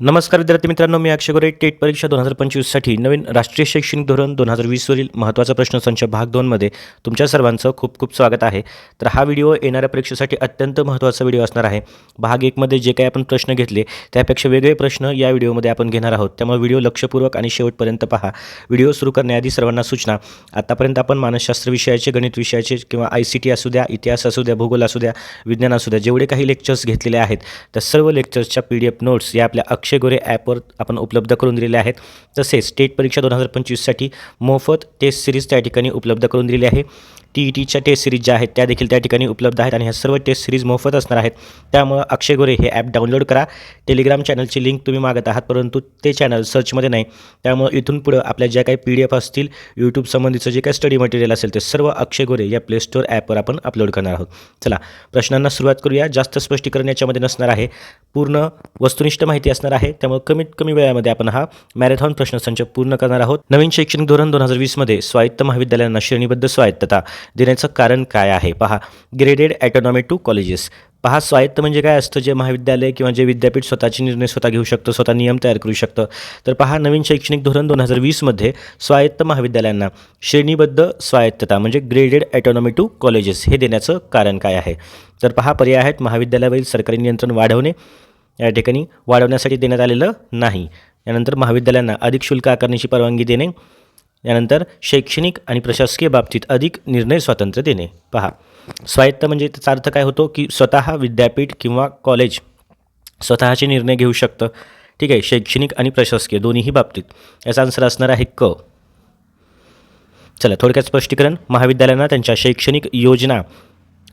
नमस्कार विद्यार्थी मित्रांनो मी अक्षय गोरे. टेट परीक्षा दोन हजार पंचवीससाठी नवीन राष्ट्रीय शैक्षणिक धोरण दोन हजार वीसवरील महत्त्वाचा प्रश्नसंच भाग दोनमध्ये तुमच्या सर्वांचं खूप खूप स्वागत आहे. तर हा व्हिडिओ येणाऱ्या परीक्षेसाठी अत्यंत महत्त्वाचा व्हिडिओ असणार आहे. भाग एकमध्ये जे काही आपण प्रश्न घेतले त्यापेक्षा वेगळे प्रश्न या व्हिडिओमध्ये आपण घेणार आहोत. त्यामुळे व्हिडिओ लक्षपूर्वक आणि शेवटपर्यंत पहा. व्हिडिओ सुरू करण्याआधी सर्वांना सूचना. आतापर्यंत आपण मानसशास्त्र विषयाचे गणित विषयाचे किंवा आय सी टी असू द्या इतिहास असू द्या भूगोल असू द्या विज्ञान असू द्या जेवढे काही लेक्चर्स घेतलेले आहेत त्या सर्व लेक्चर्सच्या पी डी एफ नोट्स या आपल्या अक्षय गोरे ॲपवर आपण उपलब्ध करून दिलेले आहेत. तसेच स्टेट परीक्षा दोन हजार पंचवीससाठी मोफत टेस्ट सिरीज त्या ठिकाणी उपलब्ध करून दिलेली आहे. टी ई टीच्या टेस्ट सिरीज ज्या आहेत त्या देखील त्या ठिकाणी उपलब्ध आहेत आणि ह्या सर्व टेस्ट सिरीज मोफत असणार आहेत. त्यामुळं अक्षय गोरे हे ॲप डाउनलोड करा. टेलिग्राम चॅनलची लिंक तुम्ही मागत आहात परंतु ते चॅनल सर्चमध्ये नाही. त्यामुळं इथून पुढं आपल्या ज्या काही पी डी एफ असतील यूट्यूब संबंधीचं जे काही स्टडी मटेरियल असेल ते सर्व अक्षय गोरे या प्ले स्टोअर ॲपवर आपण अपलोड करणार आहोत. चला प्रश्नांना सुरुवात करूया. जास्त स्पष्टीकरण याच्यामध्ये नसणार आहे. पूर्ण वस्तुनिष्ठ माहिती असणार आहे. त्यामुळे कमीत कमी वेळामध्ये आपण हा मॅरेथॉन प्रश्नसंच पूर्ण करणार आहोत. नवीन शैक्षणिक धोरण दोन हजार वीसमध्ये स्वायत्त महाविद्यालयांना श्रेणीबद्ध स्वायत्तता. देण्याचं कारण काय आहे? पहा ग्रेडेड ॲटोनॉमी टू कॉलेजेस पहा स्वायत्त म्हणजे काय असतं? जे महाविद्यालय किंवा जे विद्यापीठ स्वतःचे निर्णय स्वतः घेऊ शकतं स्वतः नियम तयार करू शकतं. तर पहा नवीन शैक्षणिक धोरण दोन हजार वीसमध्ये स्वायत्त महाविद्यालयांना श्रेणीबद्ध स्वायत्तता म्हणजे ग्रेडेड ॲटोनॉमी टू कॉलेजेस हे देण्याचं कारण काय आहे? तर पहा पर्याय आहेत. महाविद्यालयावरील सरकारी नियंत्रण वाढवणे. या ठिकाणी वाढवण्यासाठी देण्यात आलेलं नाही. यानंतर महाविद्यालयांना अधिक शुल्क आकारण्याची परवानगी देणे. यानंतर शैक्षणिक आणि प्रशासकीय बाबतीत अधिक निर्णय स्वातंत्र्य देणे. पहा. स्वायत्त म्हणजे त्याचा अर्थ काय होतो की स्वतः विद्यापीठ किंवा कॉलेज स्वतःचे निर्णय घेऊ शकतं. ठीक आहे शैक्षणिक आणि प्रशासकीय दोन्हीही बाबतीत. याचा आन्सर असणार आहे क. चला थोडक्यात स्पष्टीकरण. महाविद्यालयांना त्यांच्या शैक्षणिक योजना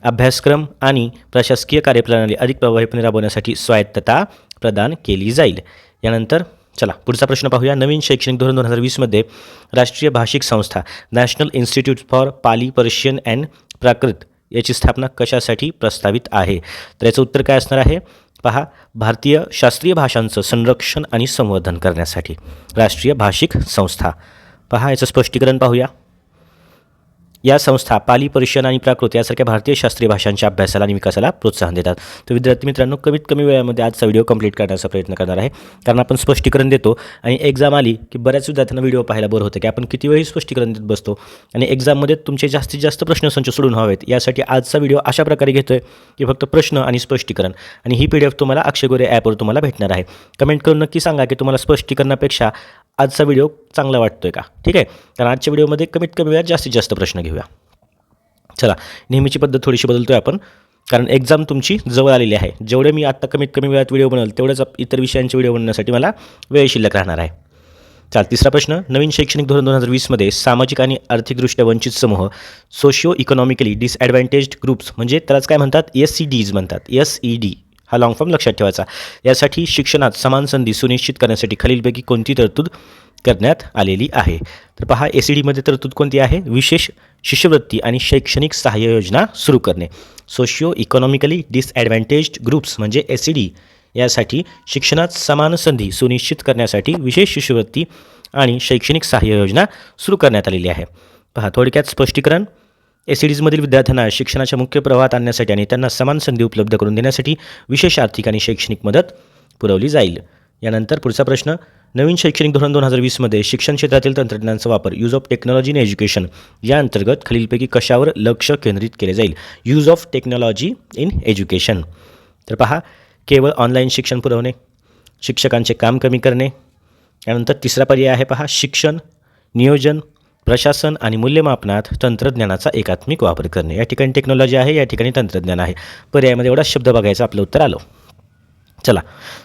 अभ्यासक्रम आणि प्रशासकीय कार्यप्रणाली अधिक प्रभावीपणे राबवण्यासाठी स्वायत्तता प्रदान केली जाईल. यानंतर चला पुढचा प्रश्न पाहूया. नवीन शैक्षणिक धोरण दोन हजार वीसमध्ये राष्ट्रीय भाषिक संस्था national institute for Pali Persian and Prakrit याची स्थापना कशासाठी प्रस्तावित आहे? तर याचं उत्तर काय असणार आहे? पहा भारतीय शास्त्रीय भाषांचं संरक्षण आणि संवर्धन करण्यासाठी राष्ट्रीय भाषिक संस्था. पहा याचं स्पष्टीकरण पाहूया. या संस्था पाली पर्शियन आणि प्राकृत यासारख्या भारतीय शास्त्रीय भाषांच्या अभ्यासाला आणि विकासाला प्रोत्साहन देतात. तर विद्यार्थी मित्रांनो कमीत कमी वेळामध्ये आजचा व्हिडिओ कंप्लीट करण्याचा प्रयत्न करणार आहे. कारण आपण स्पष्टीकरण देतो आणि एक्झाम आली की बऱ्याच विद्यार्थ्यांना व्हिडिओ पाहायला बरं होतं की आपण किती वेळी स्पष्टीकरण देत बसतो? आणि एक्झाममध्ये तुमचे जास्तीत जास्त प्रश्नसंच सोडून हवेत. यासाठी आजचा व्हिडिओ अशा प्रकारे घेतो आहे की फक्त प्रश्न आणि स्पष्टीकरण. आणि ही पी डी एफ तुम्हाला अक्षय गोरे ॲपवर तुम्हाला भेटणार आहे. कमेंट करून नक्की सांगा की तुम्हाला स्पष्टीकरणापेक्षा आजचा व्हिडिओ चांगला वाटतो आहे का? ठीक आहे? कारण आजच्या व्हिडिओमध्ये कमीत कमी वेळात जास्तीत जास्त प्रश्न घेऊया. चला नेहमीची पद्धत थोडीशी बदलतो आहे आपण. कारण एक्झाम तुमची जवळ आलेली आहे. जेवढे मी आत्ता कमीत कमी वेळात व्हिडिओ बनवल तेवढेच इतर विषयांचे व्हिडिओ बनवण्यासाठी मला वेळ शिल्लक राहणार आहे. चाल तिसरा प्रश्न. नवीन शैक्षणिक धोरण दोन हजार वीसमध्ये सामाजिक आणि आर्थिकदृष्ट्या वंचित समूह सोशिओ इकॉनॉमिकली डिसॲडव्हान्टेज ग्रुप्स म्हणजे त्यालाच काय म्हणतात? एस सी डीज म्हणतात. एस ई डी हा लॉंग फॉर्म लक्षात ठेवायचा. यासाठी शिक्षणात समान संधी सुनिश्चित करण्यासाठी खालीलपैकी कोणती तरतूद करण्यात आलेली आहे? तर पहा ए सी डीमध्ये तरतूद कोणती आहे? विशेष शिष्यवृत्ती आणि शैक्षणिक सहाय्य योजना सुरू करणे. सोशिओ इकॉनॉमिकली डिसॲडव्हान्टेज्ड ग्रुप्स म्हणजे एस सी डी यासाठी शिक्षणात समान संधी सुनिश्चित करण्यासाठी विशेष शिष्यवृत्ती आणि शैक्षणिक सहाय्य योजना सुरू करण्यात आलेली आहे. पहा थोडक्यात स्पष्टीकरण. एस सी डीजमधील विद्यार्थ्यांना शिक्षणाच्या मुख्य प्रवाहात आणण्यासाठी आणि त्यांना समान संधी उपलब्ध करून देण्यासाठी विशेष आर्थिक आणि शैक्षणिक मदत पुरवली जाईल. यानंतर पुढचा प्रश्न नवीन शैक्षणिक धोरण दोन हजार वीसमध्ये शिक्षण क्षेत्रातील तंत्रज्ञानाचा वापर use of technology in education या अंतर्गत खालीलपैकी कशावर लक्ष केंद्रित केले जाईल? Use of technology in education तर पहा केवळ ऑनलाईन शिक्षण पुरवणे शिक्षकांचे काम कमी करणे यानंतर तिसरा पर्याय आहे पहा शिक्षण नियोजन प्रशासन आणि मूल्यमापनात तंत्रज्ञानाचा एकात्मिक वापर करणे. या ठिकाणी टेक्नॉलॉजी आहे या ठिकाणी तंत्रज्ञान आहे. पर्यायामध्ये एवढा शब्द बघायचा आपलं उत्तर आलं. चला.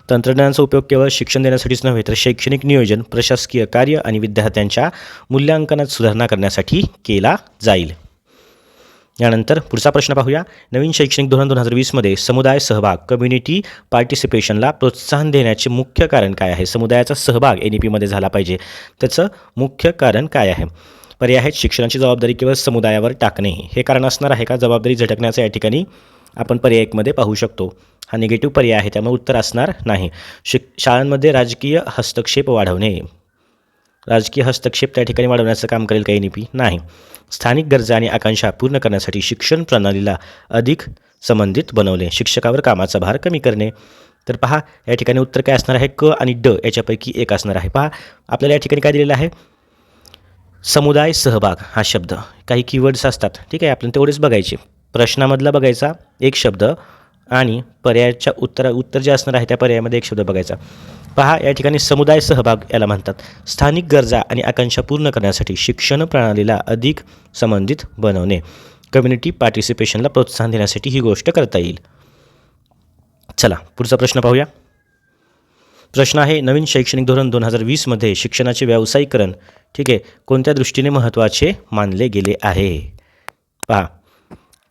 तंत्रज्ञानाचा उपयोग केवळ शिक्षण देण्यासाठीच नव्हे तर शैक्षणिक नियोजन प्रशासकीय कार्य आणि विद्यार्थ्यांच्या मूल्यांकनात सुधारणा करण्यासाठी केला जाईल. यानंतर पुढचा प्रश्न पाहूया. नवीन शैक्षणिक धोरण दोन हजार वीसमध्ये समुदाय सहभाग कम्युनिटी पार्टिसिपेशनला प्रोत्साहन देण्याचे मुख्य कारण काय आहे? समुदायाचा सहभाग एन ई पीमध्ये झाला पाहिजे. त्याचं मुख्य कारण काय आहे? पर्याय आहेत शिक्षणाची जबाबदारी केवळ समुदायावर टाकणे. हे कारण असणार आहे का? जबाबदारी झटकण्याचं या ठिकाणी आपण पर्याय एकमध्ये पाहू शकतो. हा निगेटिव्ह पर्याय आहे त्यामुळे उत्तर असणार नाही. शिक शाळांमध्ये राजकीय हस्तक्षेप वाढवणे. राजकीय हस्तक्षेप त्या ठिकाणी वाढवण्याचं काम करेल का एन ई पी नाही. स्थानिक गरजा आणि आकांक्षा पूर्ण करण्यासाठी शिक्षण प्रणालीला अधिक संबंधित बनवले. शिक्षकावर कामाचा भार कमी करणे. तर पहा या ठिकाणी उत्तर काय असणार आहे? क आणि ड याच्यापैकी एक असणार आहे. पहा आपल्याला या ठिकाणी काय दिलेलं आहे? समुदाय सहभाग हा शब्द. काही कीवर्ड्स असतात. ठीक आहे आपण तेवढेच बघायचे. प्रश्नामधला बघायचा एक शब्द. आणि पर्यायाच्या उत्तर उत्तर जे असणार आहे त्या पर्यायामध्ये एक शब्द बघायचा. पहा या ठिकाणी समुदाय सहभाग याला म्हणतात. स्थानिक गरजा आणि आकांक्षा पूर्ण करण्यासाठी शिक्षण प्रणालीला अधिक संबंधित बनवणे. कम्युनिटी पार्टिसिपेशनला प्रोत्साहन देण्यासाठी ही गोष्ट करता येईल. चला पुढचा प्रश्न पाहूया. प्रश्न आहे नवीन शैक्षणिक धोरण दोन हजार वीसमध्ये शिक्षणाचे व्यावसायीकरण ठीक आहे कोणत्या दृष्टीने महत्त्वाचे मानले गेले आहे? पहा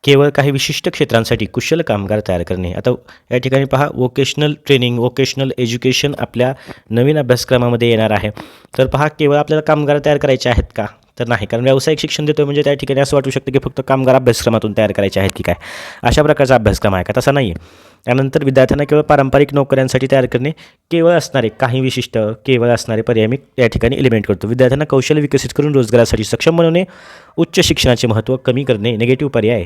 केवळ काही विशिष्ट क्षेत्रांसाठी कुशल कामगार तयार करणे. आता या ठिकाणी पहा वोकेशनल ट्रेनिंग वोकेशनल एज्युकेशन आपल्या नवीन अभ्यासक्रमामध्ये येणार आहे. तर पहा केवळ आपल्याला कामगार तयार करायचे आहेत का? तर नाही कारण व्यावसायिक शिक्षण देतो म्हणजे त्या ठिकाणी असं वाटू शकतं की फक्त कामगार अभ्यासक्रमातून तयार करायचे आहेत की काय? अशा प्रकारचा अभ्यासक्रम आहे का? तसा नाही आहे त्यानंतर विद्यार्थ्यांना केवळ पारंपरिक नोकऱ्यांसाठी तयार करणे केवळ असणारे काही विशिष्ट केवळ असणारे पर्याय मी या ठिकाणी एलिमेंट करतो. विद्यार्थ्यांना कौशल्य विकसित करून रोजगारासाठी सक्षम बनवणे उच्च शिक्षणाचे महत्त्व कमी करणे निगेटिव्ह पर्याय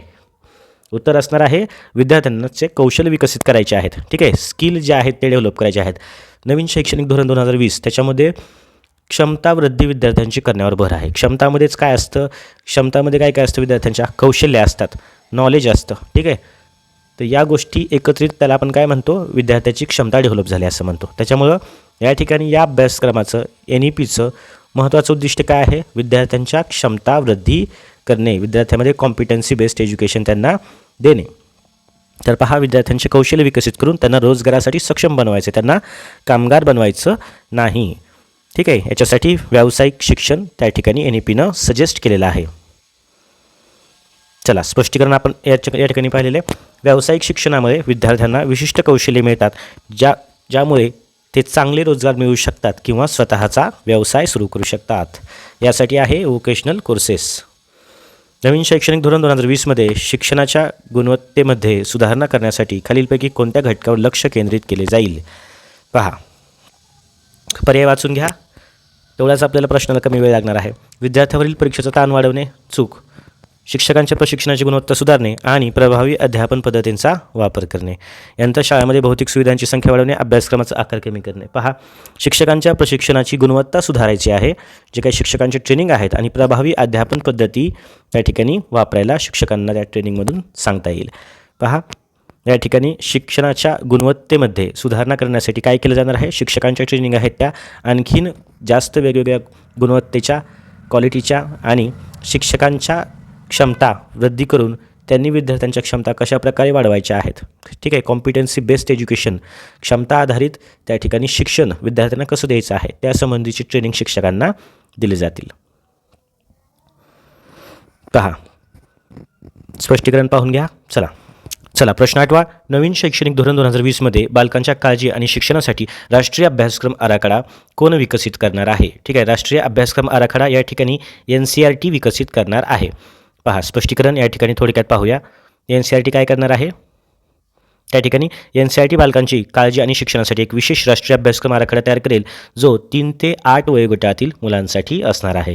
उत्तर असणार आहे विद्यार्थ्यांनाचे कौशल्य विकसित करायचे आहेत. ठीक आहे स्किल जे आहेत ते डेव्हलप करायचे आहेत. नवीन शैक्षणिक धोरण दोन हजार वीस त्याच्यामध्ये क्षमता वृद्धी विद्यार्थ्यांची करण्यावर भर आहे. क्षमतामध्येच काय असतं? क्षमतामध्ये काय काय असतं विद्यार्थ्यांच्या? कौशल्य असतात नॉलेज असतं. ठीक आहे? तर या गोष्टी एकत्रित त्याला आपण काय म्हणतो? विद्यार्थ्याची क्षमता डेव्हलप झाली असं म्हणतो. त्याच्यामुळं या ठिकाणी या अभ्यासक्रमाचं एन ई पीचं महत्त्वाचं उद्दिष्ट काय आहे? विद्यार्थ्यांच्या क्षमता वृद्धी करणे विद्यार्थ्यामध्ये कॉम्पिटन्सी बेस्ड एज्युकेशन त्यांना देणे. तर पहा विद्यार्थ्यांचे कौशल्य विकसित करून त्यांना रोजगारासाठी सक्षम बनवायचे त्यांना कामगार बनवायचं नाही. ठीक आहे? याच्यासाठी व्यावसायिक शिक्षण त्या ठिकाणी एन ई पीनं सजेस्ट केलेलं आहे. चला स्पष्टीकरण आपण याच्या या ठिकाणी पाहिलेले व्यावसायिक शिक्षणामध्ये विद्यार्थ्यांना विशिष्ट कौशल्ये मिळतात ज्या ज्यामुळे ते चांगले रोजगार मिळवू शकतात किंवा स्वतःचा व्यवसाय सुरू करू शकतात. यासाठी आहे वोकेशनल कोर्सेस नवीन शैक्षणिक धोरण दोन हजार वीसमध्ये शिक्षणाच्या गुणवत्तेमध्ये सुधारणा करण्यासाठी खालीलपैकी कोणत्या घटकावर लक्ष केंद्रित केले जाईल? पहा. पर्याय वाचून घ्या. तेवढाच आपल्याला प्रश्नाला कमी वेळ लागणार आहे. विद्यार्थ्यावरील परीक्षेचा ताण वाढवणे चूक. शिक्षकांच्या प्रशिक्षणाची गुणवत्ता सुधारणे आणि प्रभावी अध्यापन पद्धतींचा वापर करणे. यानंतर शाळेमध्ये भौतिक सुविधांची संख्या वाढवणे अभ्यासक्रमाचा आकार कमी करणे. पहा शिक्षकांच्या प्रशिक्षणाची गुणवत्ता सुधारायची आहे जे काही शिक्षकांचे ट्रेनिंग आहेत आणि प्रभावी अध्यापन पद्धती त्या ठिकाणी वापरायला शिक्षकांना त्या ट्रेनिंगमधून सांगता येईल. पहा या ठिकाणी शिक्षणाच्या गुणवत्तेमध्ये सुधारणा करण्यासाठी काय केलं जाणार आहे? शिक्षकांच्या ट्रेनिंग आहेत त्या. आणखीन जास्त वेगवेगळ्या गुणवत्तेच्या क्वालिटीच्या आणि शिक्षकांच्या क्षमता वृद्धी करून त्यांनी विद्यार्थ्यांच्या क्षमता कशा प्रकारे वाढवायच्या आहेत? ठीक आहे कॉम्पिटन्सी बेस्ड एज्युकेशन क्षमता आधारित त्या ठिकाणी शिक्षण विद्यार्थ्यांना कसं द्यायचं आहे? त्यासंबंधीची ट्रेनिंग शिक्षकांना दिली जातील. पहा. स्पष्टीकरण पाहून घ्या. चला. चला प्रश्न आठवा. नवीन शैक्षणिक धोरण दोन हजार वीसमध्ये बालकांच्या काळजी आणि शिक्षणासाठी राष्ट्रीय अभ्यासक्रम आराखडा कोण विकसित करणार आहे? ठीक आहे राष्ट्रीय अभ्यासक्रम आराखडा या ठिकाणी एन सी आर टी विकसित करणार आहे. पहा स्पष्टीकरण या ठिकाणी थोडक्यात पाहूया. एन सी आर टी काय करणार आहे? त्या ठिकाणी एन सी आर टी बालकांची काळजी आणि शिक्षणासाठी एक विशेष राष्ट्रीय अभ्यासक्रम आराखडा तयार करेल जो तीन ते आठ वयोगटातील मुलांसाठी असणार आहे.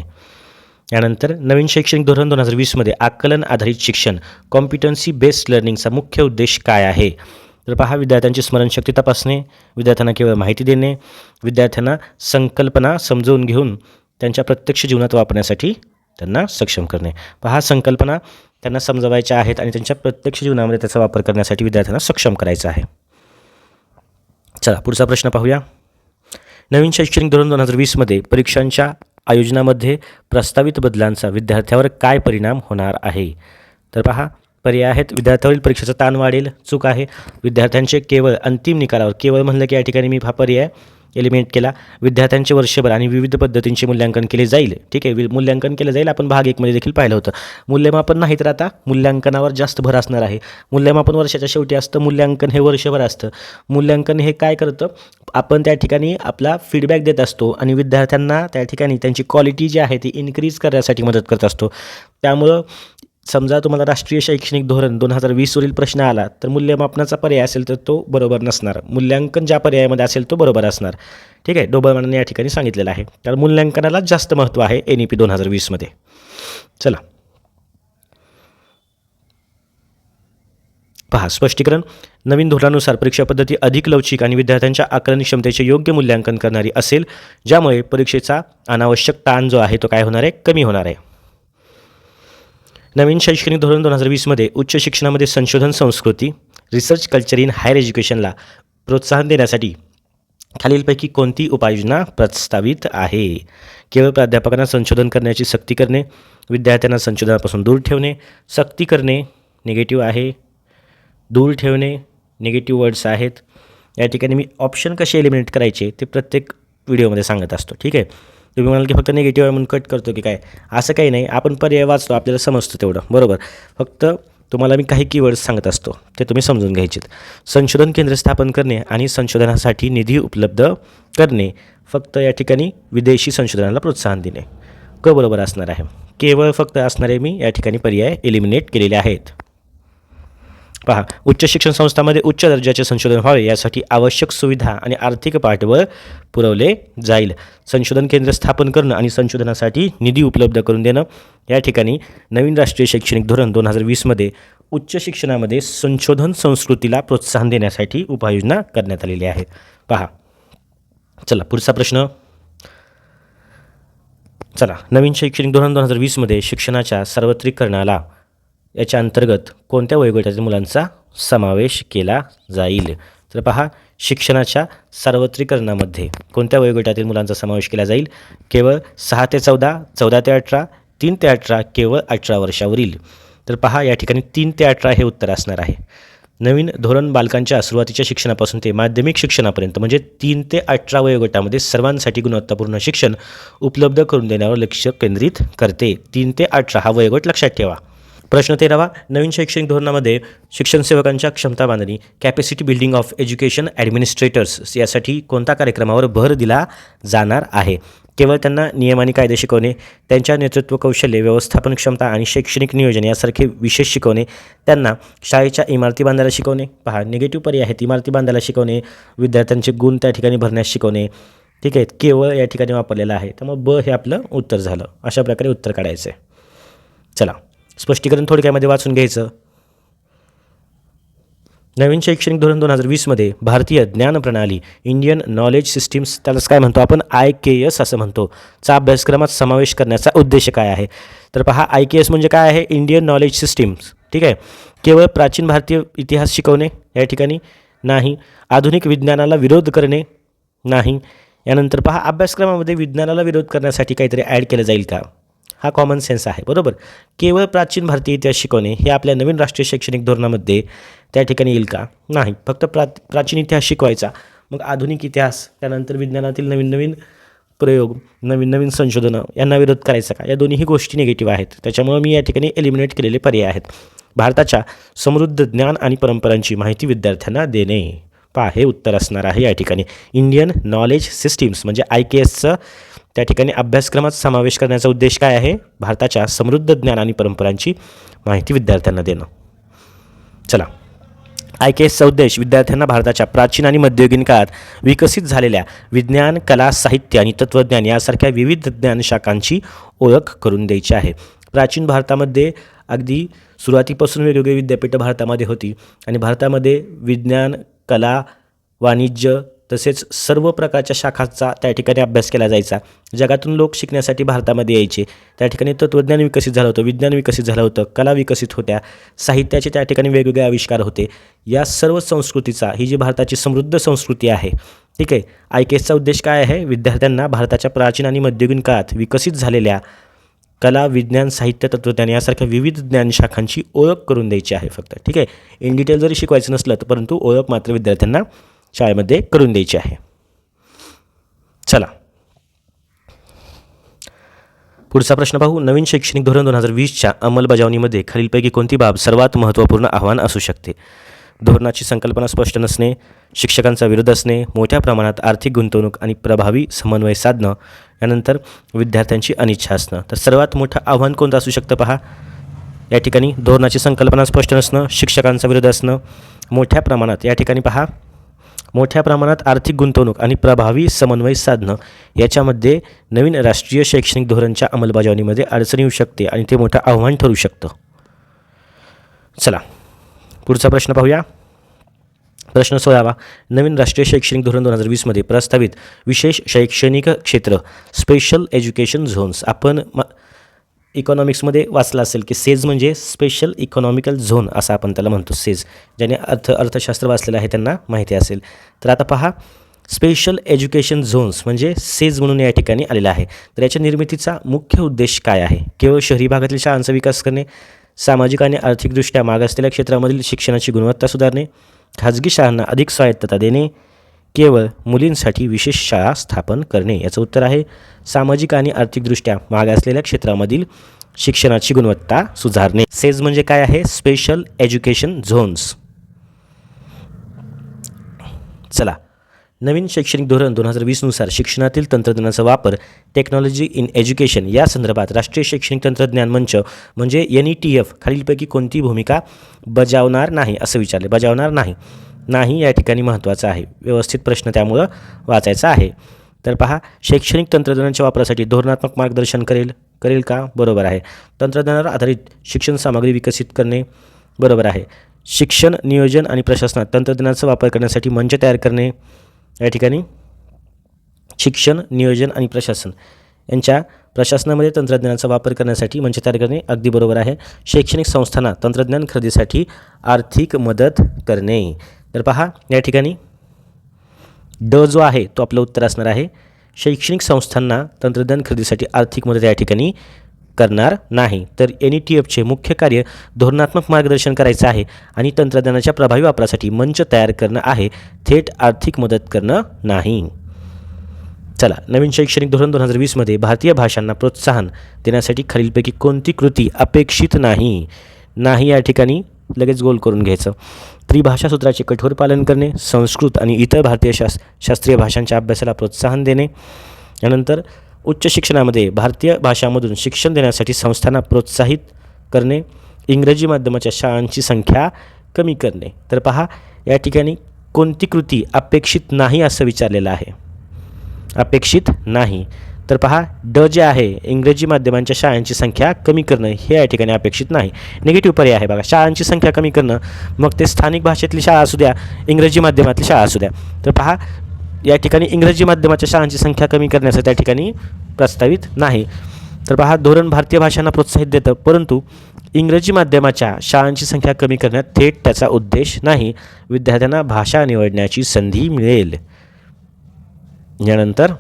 यानंतर नवीन शैक्षणिक धोरण दोन हजार वीसमध्ये आकलन आधारित शिक्षण कॉम्पिटन्सी बेस्ड लर्निंगचा मुख्य उद्देश काय आहे? तर पहा विद्यार्थ्यांची स्मरणशक्ती तपासणे विद्यार्थ्यांना केवळ माहिती देणे विद्यार्थ्यांना संकल्पना समजवून घेऊन त्यांच्या प्रत्यक्ष जीवनात वापरण्यासाठी त्यांना सक्षम करणे. पहा संकल्पना त्यांना समजवायच्या आहेत आणि त्यांच्या प्रत्यक्ष जीवनामध्ये त्याचा वापर करण्यासाठी विद्यार्थ्यांना सक्षम करायचा आहे. चला पुढचा प्रश्न पाहूया. नवीन शैक्षणिक धोरण दोन हजार वीसमध्ये परीक्षांच्या आयोजनामध्ये प्रस्तावित बदलांचा विद्यार्थ्यावर काय परिणाम होणार आहे? तर पहा पर्याय आहेत. विद्यार्थ्यावरील परीक्षेचा ताण वाढेल चूक आहे. विद्यार्थ्यांचे केवळ अंतिम निकालावर केवळ म्हणलं की या ठिकाणी मी हा पर्याय. एलिमेंट केला. विद्यार्थ्यांचे वर्षभर आणि विविध पद्धतींचे मूल्यांकन केले जाईल. ठीक आहे? वि- मूल्यांकन केलं जाईल. आपण भाग एकमध्ये देखील पाहिलं होतं. मूल्यमापन नाही तर आता मूल्यांकनावर जास्त भर असणार आहे. मूल्यमापन वर्षाच्या शेवटी असतं. मूल्यांकन हे वर्षभर असतं. मूल्यांकन हे काय करतं? आपण त्या ठिकाणी आपला फीडबॅक देत असतो आणि विद्यार्थ्यांना त्या ठिकाणी त्यांची क्वालिटी जी आहे ती इन्क्रीज करण्यासाठी मदत करत असतो. त्यामुळं समजा तुम्हाला राष्ट्रीय शैक्षणिक धोरण दोन हजार वीसवरील प्रश्न आला तर मूल्यमापनाचा पर्याय असेल तर तो बरोबर नसणार. मूल्यांकन ज्या पर्यायामध्ये असेल तो बरोबर असणार. ठीक आहे? डोबळमानाने या ठिकाणी सांगितलेलं आहे. तर मूल्यांकनाला जास्त महत्त्व आहे एन ई पी दोन हजार वीसमध्ये चला. पहा स्पष्टीकरण. नवीन धोरणानुसार परीक्षा पद्धती अधिक लवचिक आणि विद्यार्थ्यांच्या आकलन क्षमतेचे योग्य मूल्यांकन करणारी असेल ज्यामुळे परीक्षेचा अनावश्यक ताण जो आहे तो काय होणार आहे? कमी होणार आहे. नवीन शैक्षणिक धोरण दोन हजार वीसमध्ये उच्च शिक्षणामध्ये संशोधन संस्कृती रिसर्च कल्चर इन हायर एज्युकेशनला प्रोत्साहन देण्यासाठी खालीलपैकी कोणती उपाययोजना प्रस्तावित आहे? केवळ प्राध्यापकांना संशोधन करण्याची सक्ती करणे विद्यार्थ्यांना संशोधनापासून दूर ठेवणे सक्ती करणे निगेटिव्ह आहे. दूर ठेवणे निगेटिव्ह वर्ड्स आहेत. या ठिकाणी मी ऑप्शन कसे एलिमिनेट करायचे ते प्रत्येक व्हिडिओमध्ये सांगत असतो. ठीक आहे? तुम्ही म्हणाल की फक्त निगेटिव्ह आहे म्हणून कट करतो की काय? असं काही नाही. आपण पर्याय वाचतो आपल्याला समजतं तेवढं. बरोबर? फक्त तुम्हाला मी काही कीवर्ड्स सांगत असतो. ते तुम्ही समजून घ्यायचेत. संशोधन केंद्र स्थापन करणे आणि संशोधनासाठी निधी उपलब्ध करणे फक्त या ठिकाणी विदेशी संशोधनाला प्रोत्साहन देणे. क बरोबर असणार आहे? केवळ फक्त असणारे मी या ठिकाणी पर्याय एलिमिनेट केलेले आहेत. पहा उच्च शिक्षण संस्थांमध्ये उच्च दर्जाचे संशोधन व्हावे यासाठी आवश्यक सुविधा आणि आर्थिक पाठबळ पुरवले जाईल. संशोधन केंद्र स्थापन करणं आणि संशोधनासाठी निधी उपलब्ध करून देणं. या ठिकाणी नवीन राष्ट्रीय शैक्षणिक धोरण दोन हजार वीसमध्ये उच्च शिक्षणामध्ये संशोधन संस्कृतीला प्रोत्साहन देण्यासाठी उपाययोजना करण्यात आलेली आहे. पहा चला पुढचा प्रश्न. चला नवीन शैक्षणिक धोरण दोन हजार वीसमध्ये शिक्षणाच्या सार्वत्रिकरणाला याच्या अंतर्गत कोणत्या वयोगटातील मुलांचा समावेश केला जाईल? तर पहा शिक्षणाच्या सार्वत्रिकरणामध्ये कोणत्या वयोगटातील मुलांचा समावेश केला जाईल? केवळ सहा ते चौदा चौदा ते अठरा तीन ते अठरा केवळ अठरा वर्षावरील. तर पहा या ठिकाणी तीन ते अठरा हे उत्तर असणार आहे. नवीन धोरण बालकांच्या सुरुवातीच्या शिक्षणापासून ते माध्यमिक शिक्षणापर्यंत म्हणजे तीन ते अठरा वयोगटामध्ये सर्वांसाठी गुणवत्तापूर्ण शिक्षण उपलब्ध करून देण्यावर लक्ष केंद्रित करते. तीन ते अठरा हा वयोगट लक्षात ठेवा. प्रश्न तेरावा नवीन शैक्षणिक धोरणामध्ये शिक्षण सेवकांच्या क्षमता बांधणी capacity building of education administrators यासाठी कोणत्या कार्यक्रमावर भर दिला जाणार आहे? केवळ त्यांना नियम आणि कायदे शिकवणे त्यांच्या नेतृत्व कौशल्य व्यवस्थापन क्षमता आणि शैक्षणिक नियोजन यासारखे विशेष शिकवणे त्यांना शाळेच्या इमारती बांधायला शिकवणे पहा निगेटिव्ह पर्याय आहेत इमारती बांधायला शिकवणे विद्यार्थ्यांचे गुण त्या ठिकाणी भरण्यास शिकवणे ठीक आहे केवळ या ठिकाणी वापरलेलं आहे. त्यामुळे ब हे आपलं उत्तर झालं. अशा प्रकारे उत्तर काढायचं आहे चला. स्पष्टीकरण थोडक्यामध्ये वाचून घ्यायचं. नवीन शैक्षणिक धोरण दोन हजार वीसमध्ये भारतीय ज्ञान प्रणाली इंडियन नॉलेज सिस्टीम्स त्यालाच काय म्हणतो आपण? आय के एस असं म्हणतो. चा अभ्यासक्रमात समावेश करण्याचा उद्देश काय आहे? तर पहा आय के एस म्हणजे काय आहे? इंडियन नॉलेज सिस्टीम्स ठीक आहे? केवळ प्राचीन भारतीय इतिहास शिकवणे या ठिकाणी नाही. आधुनिक विज्ञानाला विरोध करणे नाही. यानंतर पहा अभ्यासक्रमामध्ये विज्ञानाला विरोध करण्यासाठी काहीतरी ॲड केलं जाईल का? हा कॉमन सेन्स आहे बरोबर? केवळ प्राचीन भारतीय इतिहास शिकवणे हे आपल्या नवीन राष्ट्रीय शैक्षणिक धोरणामध्ये त्या ठिकाणी येईल का? नाही फक्त प्रा प्राचीन इतिहास शिकवायचा. मग आधुनिक इतिहास त्यानंतर विज्ञानातील नवीन नवीन प्रयोग नवीन नवीन संशोधनं यांना विरोध करायचा का? या दोन्हीही गोष्टी निगेटिव्ह आहेत. त्याच्यामुळे मी या ठिकाणी एलिमिनेट केलेले पर्याय आहेत. भारताच्या समृद्ध ज्ञान आणि परंपरांची माहिती विद्यार्थ्यांना देणे. पहा हे उत्तर असणार आहे या ठिकाणी. इंडियन नॉलेज सिस्टीम्स म्हणजे आय के एसचं त्या ठिकाणी अभ्यासक्रमात समावेश करण्याचा उद्देश काय आहे? भारताच्या समृद्ध ज्ञान आणि परंपरांची माहिती विद्यार्थ्यांना देणं. चला. आय के एसचा उद्देश विद्यार्थ्यांना भारताच्या प्राचीन आणि मध्ययुगीन काळात विकसित झालेल्या विज्ञान कला साहित्य आणि तत्त्वज्ञान यासारख्या विविध ज्ञानशाखांची ओळख करून द्यायची आहे. प्राचीन भारतामध्ये अगदी सुरुवातीपासून वेगवेगळी विद्यापीठं भारतामध्ये होती आणि भारतामध्ये विज्ञान कला वाणिज्य तसेच सर्व प्रकारच्या शाखांचा त्या ठिकाणी अभ्यास केला जायचा. जगातून लोक शिकण्यासाठी भारतामध्ये यायचे. त्या ठिकाणी तत्त्वज्ञान विकसित झालं होतं विज्ञान विकसित झालं होतं कला विकसित होत्या. साहित्याचे त्या ठिकाणी वेगवेगळे आविष्कार होते. या सर्व संस्कृतीचा ही जी भारताची समृद्ध संस्कृती आहे ठीक आहे? आय के एसचा उद्देश काय आहे? विद्यार्थ्यांना भारताच्या प्राचीन आणि मध्ययुगीन काळात विकसित झालेल्या कला विज्ञान साहित्य तत्त्वज्ञान यासारख्या विविध ज्ञानशाखांची ओळख करून द्यायची आहे फक्त ठीक आहे? इन डिटेल जरी शिकवायचं नसलं तर परंतु ओळख मात्र विद्यार्थ्यांना शाळेमध्ये करून द्यायची आहे. चला. पुढचा प्रश्न पाहू. नवीन शैक्षणिक धोरण दोन हजार वीसच्या अंमलबजावणीमध्ये खालीलपैकी कोणती बाब सर्वात महत्त्वपूर्ण आव्हान असू शकते? धोरणाची संकल्पना स्पष्ट नसणे शिक्षकांचा विरोध असणे मोठ्या प्रमाणात आर्थिक गुंतवणूक आणि प्रभावी समन्वय साधणं यानंतर विद्यार्थ्यांची अनिच्छा असणं. तर सर्वात मोठं आव्हान कोणतं असू शकतं पहा? या ठिकाणी धोरणाची संकल्पना स्पष्ट नसणं शिक्षकांचा विरोध असणं. मोठ्या प्रमाणात या ठिकाणी पहा. मोठ्या प्रमाणात आर्थिक गुंतवणूक आणि प्रभावी समन्वय साधणं. याच्यामध्ये नवीन राष्ट्रीय शैक्षणिक धोरणच्या अंमलबजावणीमध्ये अडचण येऊ शकते आणि ते मोठं आव्हान ठरू शकतं. चला. पुढचा प्रश्न पाहूया. प्रश्न सोळावा. नवीन राष्ट्रीय शैक्षणिक धोरण दोन हजार वीसमध्ये प्रस्तावित विशेष शैक्षणिक क्षेत्र स्पेशल एज्युकेशन झोन्स आपण म इकॉनॉमिक्समध्ये वाचलं असेल की सेज म्हणजे स्पेशल इकॉनॉमिकल झोन असं आपण त्याला म्हणतो सेज ज्याने अर्थ अर्थशास्त्र वाचलेलं आहे त्यांना माहिती असेल. तर आता पहा स्पेशल एज्युकेशन झोन्स म्हणजे सेज म्हणून या ठिकाणी आलेला आहे. तर याच्या निर्मितीचा मुख्य उद्देश काय आहे? केवळ शहरी भागातील शाळांचा विकास करणे सामाजिक आणि आर्थिकदृष्ट्या मागासलेल्या क्षेत्रामधील शिक्षणाची गुणवत्ता सुधारणे खाजगी शाळांना अधिक स्वायत्तता देणे केवळ मुलींसाठी विशेष शाळा स्थापन करणे याचं उत्तर आहे. सामाजिक आणि आर्थिकदृष्ट्या मागासलेल्या क्षेत्रामधील शिक्षणाची गुणवत्ता सुधारणे. सेज म्हणजे काय आहे? Special education zones. चला नवीन शैक्षणिक धोरण दोन हजार वीसनुसार शिक्षणातील तंत्रज्ञानाचा वापर टेक्नॉलॉजी इन एज्युकेशन या संदर्भात राष्ट्रीय शैक्षणिक तंत्रज्ञान मंच म्हणजे एन ई टी एफ खालीलपैकी कोणती भूमिका बजावणार नाही असं विचारले. बजावणार नाही. नाही या ठिकाणी महत्त्वाचं आहे. व्यवस्थित प्रश्न त्यामुळं वाचायचा आहे. तर पहा शैक्षणिक तंत्रज्ञानाच्या वापरासाठी धोरणात्मक मार्गदर्शन करेल करेल का? बरोबर आहे. तंत्रज्ञानावर आधारित शिक्षण सामग्री विकसित करणे बरोबर आहे. शिक्षण नियोजन आणि प्रशासनात तंत्रज्ञानाचा वापर करण्यासाठी मंच तयार करणे या ठिकाणी शिक्षण नियोजन आणि प्रशासन यांच्या प्रशासनामध्ये तंत्रज्ञानाचा वापर करण्यासाठी म्हणजे तयार करणे अगदी बरोबर आहे. शैक्षणिक संस्थांना तंत्रज्ञान खरेदीसाठी आर्थिक मदत करणे. तर पहा या ठिकाणी ड जो आहे तो आपलं उत्तर असणार आहे. शैक्षणिक संस्थांना तंत्रज्ञान खरेदीसाठी आर्थिक मदत या ठिकाणी करणार नाही. तर एन ई टी एफचे मुख्य कार्य धोरणात्मक मार्गदर्शन करायचं आहे आणि तंत्रज्ञानाच्या प्रभावी वापरासाठी मंच तयार करणं आहे. थेट आर्थिक मदत करणं नाही. चला नवीन शैक्षणिक धोरण दोन हजार वीसमध्ये भारतीय भाषांना प्रोत्साहन देण्यासाठी खालीलपैकी कोणती कृती अपेक्षित नाही? नाही या ठिकाणी लगेच गोल करून घ्यायचं. त्रिभाषा सूत्राचे कठोर पालन करणे संस्कृत आणि इतर भारतीय शास शास्त्रीय भाषांच्या अभ्यासाला प्रोत्साहन देणे. यानंतर उच्च शिक्षणामध्ये भारतीय भाषामधून शिक्षण देण्यासाठी संस्थांना प्रोत्साहित करणे इंग्रजी माध्यमाच्या शाळांची संख्या कमी करणे. तर पहा या ठिकाणी कोणती कृती अपेक्षित नाही असं विचारलेलं आहे. अपेक्षित नाही. तर पहा ड जे आहे इंग्रजी माध्यमांच्या शाळांची संख्या कमी करणं हे या ठिकाणी अपेक्षित नाही. निगेटिव्ह पर्याय आहे बघा शाळांची संख्या कमी करणं मग ते स्थानिक भाषेतली शाळा असू द्या इंग्रजी माध्यमातली शाळा असू द्या. तर पहा या ठिकाणी इंग्रजी माध्यमाच्या शाळांची संख्या कमी करण्याचं त्या ठिकाणी प्रस्तावित नाही. तर पहा धोरण भारतीय भाषांना प्रोत्साहित देतं परंतु इंग्रजी माध्यमाच्या शाळांची संख्या कमी करण्यात थेट त्याचा उद्देश नाही. विद्यार्थ्यांना भाषा निवडण्याची संधी मिळेल. यानंतर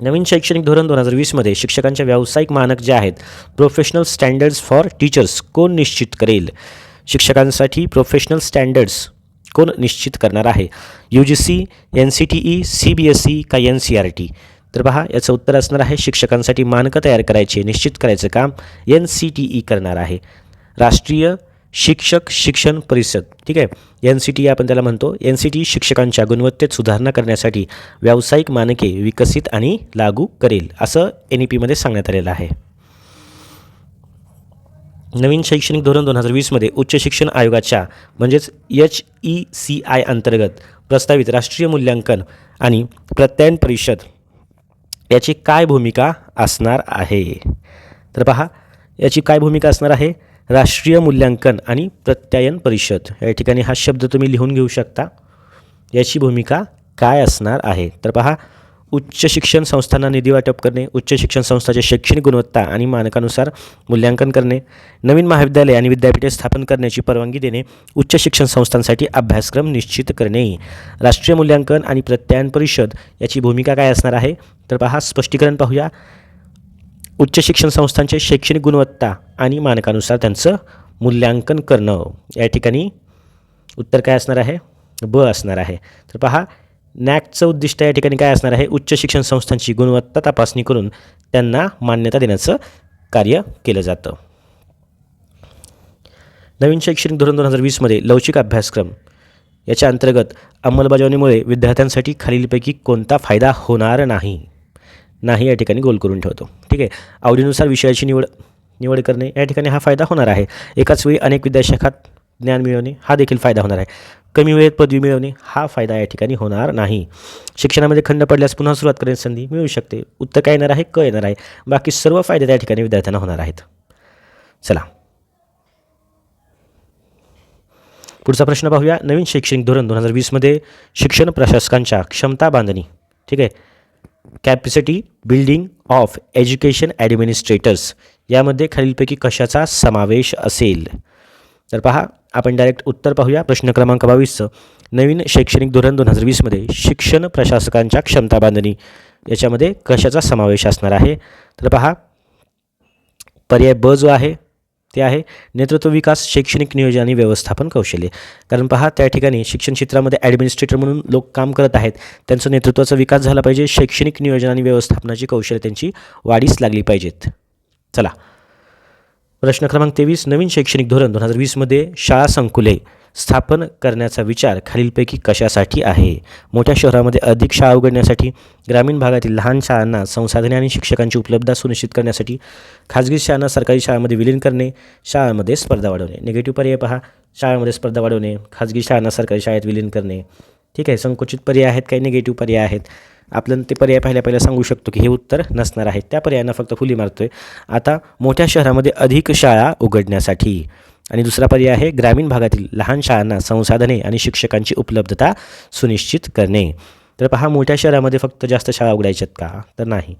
नवीन शैक्षणिक धोरण दोन हजार वीसमध्ये शिक्षकांच्या व्यावसायिक मानक जे आहेत प्रोफेशनल स्टँडर्ड्स फॉर टीचर्स कोण निश्चित करेल? शिक्षकांसाठी प्रोफेशनल स्टँडर्ड्स कोण निश्चित करणार आहे. U G C N C T E C B S E का एन सी आर टी तर पहा याचं उत्तर असणार आहे शिक्षकांसाठी मानकं तयार करायचे निश्चित करायचं काम एन सी टी ई करणार आहे. राष्ट्रीय शिक्षक शिक्षण परिषद ठीक आहे? एन सी टी आपण त्याला म्हणतो. एन सी टी शिक्षकांच्या गुणवत्तेत सुधारणा करण्यासाठी व्यावसायिक मानके विकसित आणि लागू करेल असं एन ई पीमध्ये सांगण्यात आलेलं आहे. नवीन शैक्षणिक धोरण दोन हजार वीसमध्ये उच्च शिक्षण आयोगाच्या म्हणजेच एच ई सी आय अंतर्गत प्रस्तावित राष्ट्रीय मूल्यांकन आणि प्रत्यायन परिषद याची काय भूमिका असणार आहे? तर पहा याची काय भूमिका असणार आहे? राष्ट्रीय मूल्यांकन आणि प्रत्यायन परिषद. या ठिकाणी हा शब्द तुम्ही लिहून घेऊ शकता. याची भूमिका काय असणार आहे? तर पहा उच्च शिक्षण संस्थांना निधी वाटप करणे उच्च शिक्षण संस्थांच्या शैक्षणिक गुणवत्ता आणि मानकानुसार मूल्यांकन करणे नवीन महाविद्यालय आणि विद्यापीठे स्थापन करण्याची परवानगी देणे उच्च शिक्षण संस्थांसाठी अभ्यासक्रम निश्चित करणे. राष्ट्रीय मूल्यांकन आणि प्रत्यायन परिषद याची भूमिका काय असणार आहे? तर पहा स्पष्टीकरण पाहूया. उच्च शिक्षण संस्थांचे शैक्षणिक गुणवत्ता आणि मानकानुसार त्यांचं मूल्यांकन करणं. या ठिकाणी उत्तर काय असणार आहे? ब असणार आहे. तर पहा नॅकचं उद्दिष्ट या ठिकाणी काय असणार आहे? उच्च शिक्षण संस्थांची गुणवत्ता तपासणी करून त्यांना मान्यता देण्याचं कार्य केलं जातं. नवीन शैक्षणिक धोरण दोन हजार वीसमध्ये लवचिक अभ्यासक्रम. याच्या अंतर्गत अंमलबजावणीमुळे विद्यार्थ्यांसाठी खालीलपैकी कोणता फायदा होणार नाही? नाही या ठिकाणी गोल करून ठेवतो. ठीक आहे? आवडीनुसार विषयाची निवड निवड करणे या ठिकाणी हा फायदा होणार आहे. एकाच वेळी अनेक विद्याशाखात ज्ञान मिळवणे हा देखील फायदा होणार आहे. कमी वेळेत पदवी मिळवणे हा फायदा या ठिकाणी होणार नाही. शिक्षणामध्ये खंड पडल्यास पुन्हा सुरुवात करण्याची संधी मिळू शकते. उत्तर काय येणार आहे? क येणार आहे. बाकी सर्व फायदे त्या ठिकाणी विद्यार्थ्यांना होणार आहेत. चला. पुढचा प्रश्न पाहूया. नवीन शैक्षणिक धोरण दोन हजार वीसमध्ये शिक्षण प्रशासकांच्या क्षमता बांधणी. ठीक आहे. Capacity building of education administrators यामध्ये खालीलपैकी कशाचा समावेश असेल? तर पहा आपण डायरेक्ट उत्तर पाहूया. प्रश्न क्रमांक बावीसचं नवीन शैक्षणिक धोरण दोन हजार वीसमध्ये शिक्षण प्रशासकांच्या क्षमता बांधणी. याच्यामध्ये कशाचा समावेश असणार आहे? तर पहा पर्याय ब जो आहे ते आहे नेतृत्व विकास शैक्षणिक नियोजन आणि व्यवस्थापन कौशल्य. कारण पहा त्या ठिकाणी शिक्षण क्षेत्रामध्ये ॲडमिनिस्ट्रेटर म्हणून लोक काम करत आहेत. त्यांचं नेतृत्वाचा विकास झाला पाहिजे. शैक्षणिक नियोजन आणि व्यवस्थापनाची कौशल्य त्यांची वाढीस लागली पाहिजेत. चला. प्रश्न क्रमांक तेवीस नवीन शैक्षणिक धोरण दोन हजार वीसमध्ये शाळा संकुले स्थापन करण्याचा विचार खालीलपैकी कशासाठी आहे? मोठ्या शहरामध्ये अधिक शाळा उघडण्यासाठी ग्रामीण भागातील लहान शाळांना संसाधने आणि शिक्षकांची उपलब्धता सुनिश्चित करण्यासाठी खाजगी शाळांना सरकारी शाळांमध्ये विलीन करणे शाळांमध्ये स्पर्धा वाढवणे. निगेटिव्ह पर्याय पहा. शाळांमध्ये स्पर्धा वाढवणे खाजगी शाळांना सरकारी शाळेत विलीन करणे. ठीक आहे संकुचित पर्याय आहेत काही निगेटिव्ह पर्याय आहेत. आपण ते पर्याय पाहिल्या पहिल्या सांगू शकतो की हे उत्तर नसणार आहे. त्या पर्यायांना फक्त फुली मारतो आहे आता मोठ्या शहरामध्ये अधिक शाळा उघडण्यासाठी. आणि दुसरा पर्याय आहे ग्रामीण भागातील लहान शाळांना संसाधने आणि शिक्षकांची उपलब्धता सुनिश्चित करणे. तर पहा मोठ्या शहरामध्ये फक्त जास्त शाळा उघडायच्यात का? तर नाही.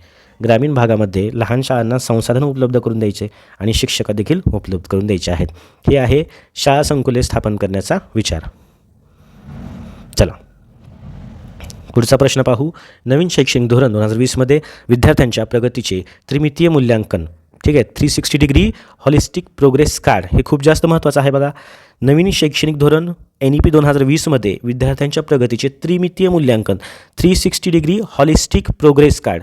ग्रामीण भागामध्ये लहान शाळांना संसाधन उपलब्ध करून द्यायचे आणि शिक्षक देखील उपलब्ध करून द्यायचे आहेत. हे आहे शाळा संकुले स्थापन करण्याचा विचार. चला. पुढचा प्रश्न पाहू. नवीन शैक्षणिक धोरण दोन हजार वीसमध्ये विद्यार्थ्यांच्या प्रगतीचे त्रिमितीय मूल्यांकन. ठीक आहे? Three sixty degree holistic progress card हे खूप जास्त महत्त्वाचं आहे बघा. नवीन शैक्षणिक धोरण एन ई पी दोन हजार वीसमध्ये विद्यार्थ्यांच्या प्रगतीचे त्रिमितीय मूल्यांकन. Three sixty degree holistic progress card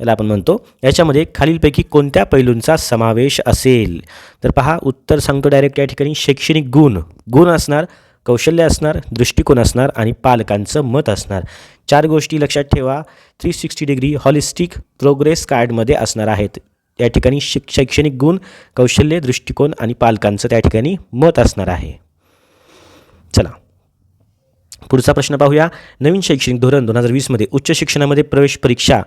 याला आपण म्हणतो. याच्यामध्ये खालीलपैकी कोणत्या पैलूंचा समावेश असेल? तर पहा उत्तर सांगतो डायरेक्ट या ठिकाणी. शैक्षणिक गुण. गुण असणार कौशल्य असणार दृष्टिकोन असणार आणि पालकांचं मत असणार. चार गोष्टी लक्षात ठेवा. Three sixty degree holistic progress कार्डमध्ये असणार आहेत. या ठिकाणी शिक शैक्षणिक गुण कौशल्य दृष्टिकोन आणि पालकांचं त्या ठिकाणी मत असणार आहे. चला. पुढचा प्रश्न पाहूया. नवीन शैक्षणिक धोरण दोन हजार वीसमध्ये उच्च शिक्षणामध्ये प्रवेश परीक्षा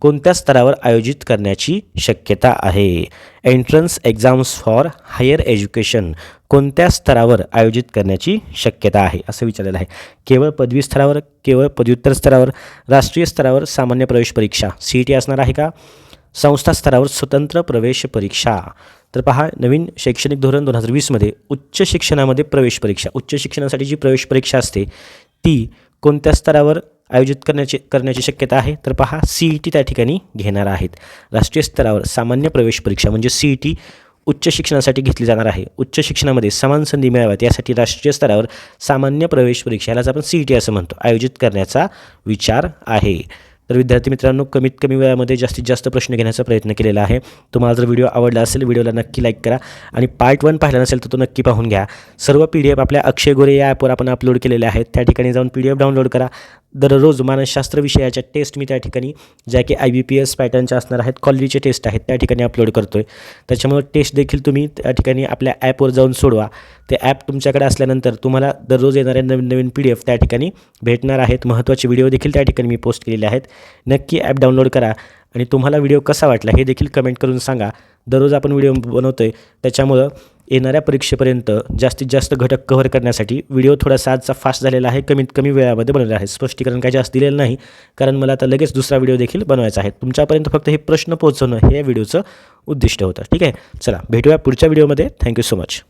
कोणत्या स्तरावर आयोजित करण्याची शक्यता आहे? Entrance exams for higher education कोणत्या स्तरावर आयोजित करण्याची शक्यता आहे? असं विचारलेलं आहे. केवळ पदवी स्तरावर केवळ पदव्युत्तर स्तरावर राष्ट्रीय स्तरावर सामान्य प्रवेश परीक्षा. सी ई टी असणार आहे का? संस्था स्तरावर स्वतंत्र प्रवेश परीक्षा. तर पहा नवीन शैक्षणिक धोरण दोन हजार वीसमध्ये उच्च शिक्षणामध्ये प्रवेश परीक्षा. उच्च शिक्षणासाठी जी प्रवेश परीक्षा असते ती कोणत्या स्तरावर आयोजित करण्याची करण्याची शक्यता आहे. तर पहा सी ई टी त्या ठिकाणी घेणार आहेत. राष्ट्रीय स्तरावर सामान्य प्रवेश परीक्षा म्हणजे सी ई टी उच्च शिक्षणासाठी घेतली जाणार आहे. उच्च शिक्षणामध्ये समान संधी मिळाव्यात यासाठी राष्ट्रीय स्तरावर सामान्य प्रवेश परीक्षा यालाच आपण सी ई टी असं म्हणतो. आयोजित करण्याचा विचार आहे. तर विद्यार्थी मित्रांनो कमीत कमी वेळामध्ये जास्तीत जास्त प्रश्न घेण्याचा प्रयत्न केलेला आहे. तुम्हाला जर व्हिडिओ आवडला असेल व्हिडिओला नक्की लाईक करा. आणि पार्ट वन पाहिला नसेल तर तो नक्की पाहून घ्या. सर्व पी डी एफ आपल्या अक्षय गोरे या ॲपवर आपण अपलोड केलेले आहेत. त्या ठिकाणी जाऊन पी डी एफ डाउनलोड करा. दररोज मानसशास्त्र विषयाच्या टेस्ट मी त्या ठिकाणी ज्या की आय बी पी एस पॅटर्नच्या असणार आहेत क्वालिटीचे टेस्ट आहेत त्या ठिकाणी अपलोड करतो आहे त्याच्यामुळे टेस्ट देखील तुम्ही त्या ठिकाणी आपल्या ॲपवर जाऊन सोडवा. ते ॲप तुमच्याकडे असल्यानंतर तुम्हाला दररोज येणारे नवीन नवीन पी डी एफ त्या ठिकाणी भेटणार आहेत. महत्त्वाचे व्हिडिओ देखील त्या ठिकाणी मी पोस्ट केलेले आहेत. नक्की ॲप डाउनलोड करा. आणि तुम्हाला व्हिडिओ कसा वाटला हे देखील कमेंट करून सांगा. दररोज आपण व्हिडिओ बनवतो आहे त्याच्यामुळं येणाऱ्या परीक्षेपर्यंत जास्तीत जास्त घटक कव्हर करण्यासाठी व्हिडिओ थोडासा आजचा फास्ट झालेला आहे कमीत कमी वेळामध्ये बनवला आहे. स्पष्टीकरण काही जास्त दिलेलं नाही कारण मला आता लगेच दुसरा व्हिडिओ देखील बनवायचा आहे. तुमच्यापर्यंत फक्त हे प्रश्न पोहोचवणं हे या व्हिडिओचं उद्दिष्ट होतं. ठीक आहे? चला भेटूया पुढच्या व्हिडिओमध्ये. Thank you so much